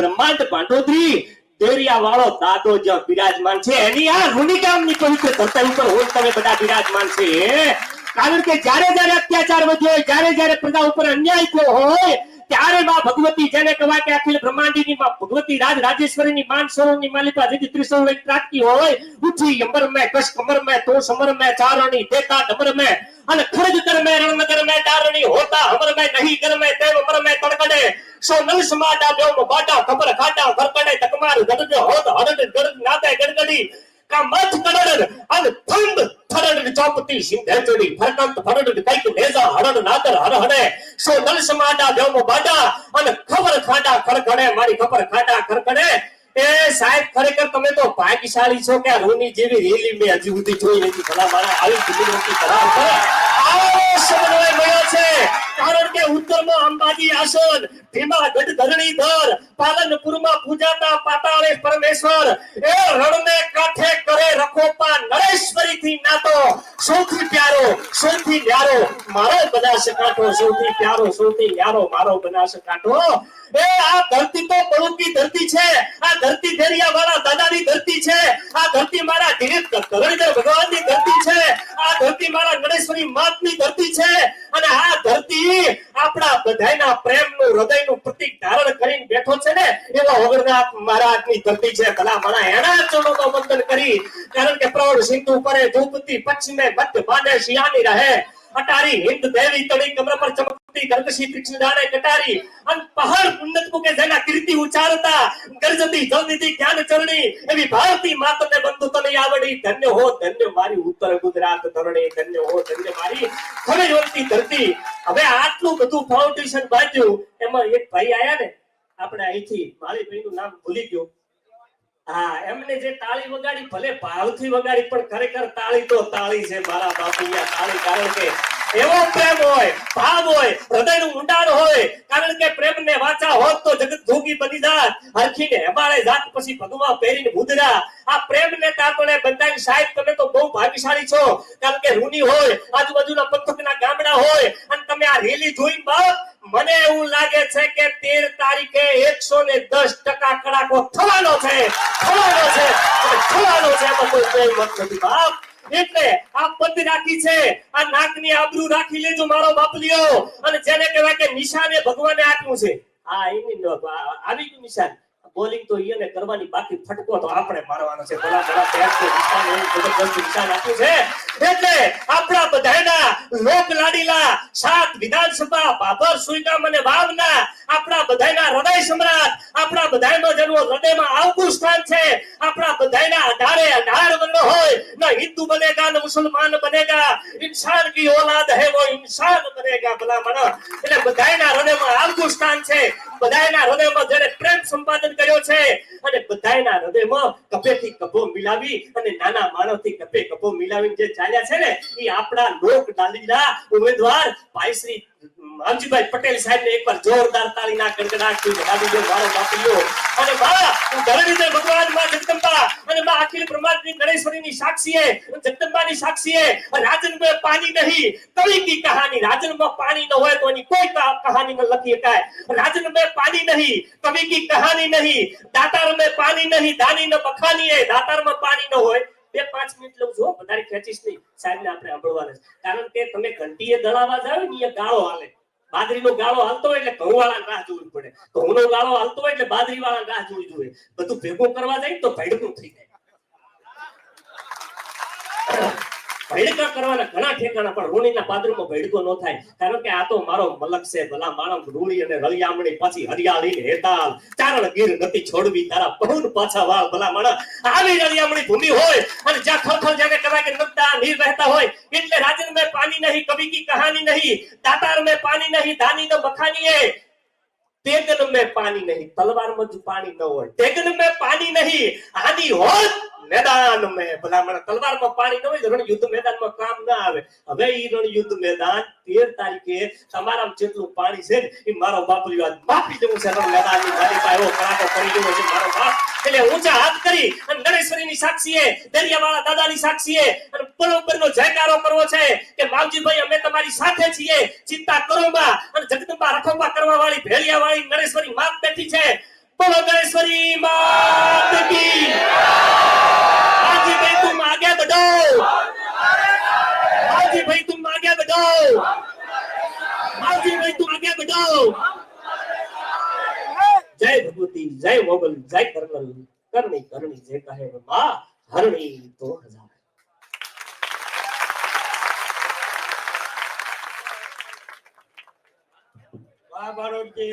બ્રહ્માંડ પાંડોદરી દેરિયા વાળો દાદો જ્યાં બિરાજમાન છે. એની આ રૂનિકામની પવિત્ર ધરતા ઉપર હોય તમે બધા બિરાજમાન છે. કારણ કે જ્યારે જ્યારે અત્યાચાર વધ્યો હોય, જ્યારે જ્યારે પ્રજા ઉપર અન્યાય થયો હોય, ત્યારે માં ભગવતી જેને કહેવાય કે અખિલ બ્રહ્માંડીની માં ભગવતી રાજ રાજેશ્વરીની માન સરોવરની માલિકા જેથી ત્રિશૂળ લઈને ત્રાટકી હોય ઉઠી અમર મેં કશ કમર મેં તો સમર મેં ચારણી દેતા ડમર મેં અને ખરજ કર મેં રણનગર મેં દારણી, હોતા અમર મેં નહીં કર મેં તેમ અમર મેં તડકડે ಸೊ ನಲಸ ಮಾಡ ಡೋಮ ಬಾಟ ಕಪರ ಕಾಟ ಕರ್ಕಡೆ ತಕಮಾರು ಗದಗ ಹೋದ ಹಡದ ಗಡಗ ನಾತಾಯ ಗಡಗಡಿ ಕ ಮತ್ ಕಡಡ ಅಲ್ ಥಂಬ್ ಥಡಡ ಚಾಪತಿ ಸಿಂಧೆ ಚೋಡಿ ಫರಕಂತ ಫಡಡ ಕೈಕ ನೇಜ ಹಡಡ ನಾತರ ಹರ ಹಡೆ ಸೊ ನಲಸ ಮಾಡ ಡೋಮ ಬಾಟ ಅಲ್ ಕಪರ ಕಾಟ ಕರ್ಕಡೆ ಮಾರಿ ಕಪರ ಕಾಟ ಕರ್ಕಡೆ એ સાહેબ, ખરેખર તમે તો ભાગ્યશાળી છો કે રૂની જેવી રેલી મેં હજી સુધી જોઈ નથી. ભલા મારા આવી કુદરતી કરાર કરે આવો સમન્વય પૂજાતા પાતાળે પરમેશ્વર. એ રણને કાંઠે કરે રખોપા નરેશ્વરીથી નાતો સૌથી પ્યારો સૌથી પ્યારો, મારો બનાસકાંઠો સૌથી પ્યારો, સૌથી ન્યારો મારો બનાસકાંઠો એ આ ધરતી તો બળુકી ધરતી છે, આ ધરતી ધેરિયા વાળા દાદાની ધરતી છે, આ ધરતી મારા ધીરે ધરણીધર ભગવાનની ધરતી છે, આ ધરતી મારા ગણેશ્વરી માતની ધરતી છે, અને આ ધરતી આપણા બધાના પ્રેમનું, હૃદયનું પ્રતીક ધારણ કરીને બેઠો છે ને, એવો વગરનાથ મહારાજની ધરતી છે. ભલા મારા એના ચરણોનો વંદન કરી. કારણ કે પ્રૌઢ સિંધુ પરે ધૂપતી પશ્ચિમે મધ્ય બાંધે શિયાની રહે. અટારી હિન્દ દેવી તળી કમર પર ચમકતી ગર્ગશી તીક્ષ્ણ દાણે કટારી. અન પહાડ ઉન્નત મુકે જેના કીર્તિ ઉચ્ચારતા, ગર્જતી જલનિધિ જ્ઞાન ચરણી, એવી ભારતી માતને બંધુ તને આવડી. ધન્ય હો, ધન્ય મારી ઉત્તર ગુજરાત ધરણી, ધન્ય હો, ધન્ય મારી ખરેવંતી ધરતી. હવે આટલું બધું ફાઉન્ડેશન બાંધ્યું, એમાં એક ભાઈ આયા ને, આપણે અહીંથી મારી ભાઈનું નામ ભૂલી ગયો. હા, એમને જે તાળી વગાડી, ભલે ભાવથી વગાડી, પણ ખરેખર તાળી તો તાળી છે મારા બાપુયા તાળી કારણ કે એવો પ્રેમ હોય, ભાવ હોય, હૃદયનું ઊંડાણ હોય, કારણ કે પ્રેમને વાચા હોત તો જગત ધોગી બની જાત. હરખીને હેબાળે જાત પછી ભગવા પહેરીને ભૂદરા આ પ્રેમને તાપણે બંધાઈ સાહેબ, તમે તો બહુ ભાગ્યશાળી છો. કારણ કે રૂની હોય, આજુબાજુના પંથકના ગામડા હોય તમે આ રેલી જોઈને મને એવું લાગે છે કે તેર તારીખે એકસો ને દસ ટકા કડાકો થવાનો છે થવાનો છે થવાનો છે કોઈ મત નથી બાપ. એટલે આ પદ રાખી છે, આ નાકની આબરૂ રાખી લેજો મારો બાપલીઓ. અને જેને કહેવાય કે નિશાને ભગવાને આપ્યું છે. હા એની આવી ગયું નિશાન. બોલિંગ તો એને કરવાની બાકી ફટકો તો આપણે મારવાનો છે. ભલા ભલા બેટ નિશાન એવું જબરદસ્ત નિશાન આપ્યું છે. એટલે આપણા બધાના લોક લાડીલા સાત વિધાનસભા, બાબર સુઈગામ અને વાવના આપણા બધાના હૃદય સમ્રાટ, આપણા બધાનો જેનો હૃદયમાં આવવું સ્થાન છે. આપણા બધાના આધારે આધાર બનનો હોય. ના હિન્દુ બનેગા, ના મુસલમાન બનેગા, ઇન્સાન કી ઓલાદ હે વો ઇન્સાન બનેગા ભલા મન એટલે બધાના હૃદયમાં આવતું સ્થાન છે. બધાના હૃદયમાં જેને પ્રેમ સંપાદન કર્યો છે. અને બધાયના હૃદયમાં કપેથી કપો મિલાવી અને નાના માનવથી કપે કપો મિલાવીને જે ચાલ્યા છે ને, એ આપણા લોક ડાલીના ઉમેદવાર ભાઈ હંસભાઈ પટેલ સાહેબ ને એકવાર જોરદાર તાળી ના કડકડાટથી દાદી બેન મારો વાપર્યો અને મારા હું ધરણીધર ભગવાનમાં જગદંબા. અને માં અખિલ બ્રહ્માંડની ગણેશ્વરી સાક્ષી હે જગદંબા સાક્ષી હે રાજનમાં પાણી નહીં કવિ કી કહાની. રાજનમાં પાણી ન હોય તો એની કોઈ કહાની ન લખી શકાય. રાજનમાં પાણી નહીં કવિ કી કહાની નહીં. દાતારમાં પાણી નહીં દાની ન બખાની હે દાતારમાં પાણી ન હોય બે પાંચ મિનિટ લઉં છું વધારે ખેંચીશ નહીં. સાહેબ આપણે સાંભળવાના છે. કારણ કે તમે ઘંટીએ દળાવા જાવ ને એ ગાળો હાલે. બાજરીનો ગાળો હાલતો હોય એટલે ઘઉં વાળા રાહ જોવી પડે. ઘઉંનો ગાળો હાલતો હોય એટલે બાદરી વાળા રાહ જોવી જોઈએ. બધું ભેગું કરવા જાય તો ભેડકું થઈ જાય. ભેડકા કરવાના ઘણા ઠેકાણા, પણ રૂણીના પાદરમાં ભેડકો ન થાય. કારણ કે આ તો મારો મલક છે, ભલા માણસ રૂણી અને રળિયામણી, પાછી હરિયાળી ને હેતાલ. ચારણ ગીર નથી છોડવી તારા પહુન પાછા વાવ, ભલા માણસ. આવી રળિયામણી ભૂમિ હોય, અને જ્યાં ખળખળ જાગે કરા કે નદા નીર વહેતા હોય, એટલે રાજન મેં પાણી નહીં, કવિ કી કહાની નહીં, દાતાર મેં પાણી નહીં ધાની તો બખાની તેગન મેં પાણી નહીં તલવારમાં જ પાણી ન હોય, તેગન મેં પાણી નહીં આની હોત મેદાન મેં. ભલામણ, તલવારમાં પાણી ન હોય રણયુદ્ધ મેદાનમાં કામ ના આવે. હવે ઈ રણયુદ્ધ મેદાન તેર તારીખે તમારા જેટલું પાણી છે એ મારો બાપુ યાદ માફી દેવું છે. મેદાનની ગાડી પાયો કરાતો કરી ગયો છે મારો બાપ. એટલે ઊંચા હાથ કરી અને દરેશ્વરી ની સાક્ષી નરેશ્વરીની સાક્ષીએ, દરિયાવાળા દાદાની સાક્ષીએ અને બરોબરનો જયકારો કરવો છે કે માવજીભાઈ, અમે તમારી સાથે છીએ, ચિંતા કરો અને જગદંબા રખોપા કરવા વાળી ભેળિયા વાળી નરેશ્વરી માં બેઠી છે. બોલો નરેશ્વરી માં કી માવજીભાઈ, તું આગે બધો માવજીભાઈ, તું આગે બધો માવજીભાઈ, તું આગે બધો જય ભગવતી, જય મોગલ, જય કર્નલ કરણી કરણી, જે કહે માં હરણી તો હજાર আবারও যে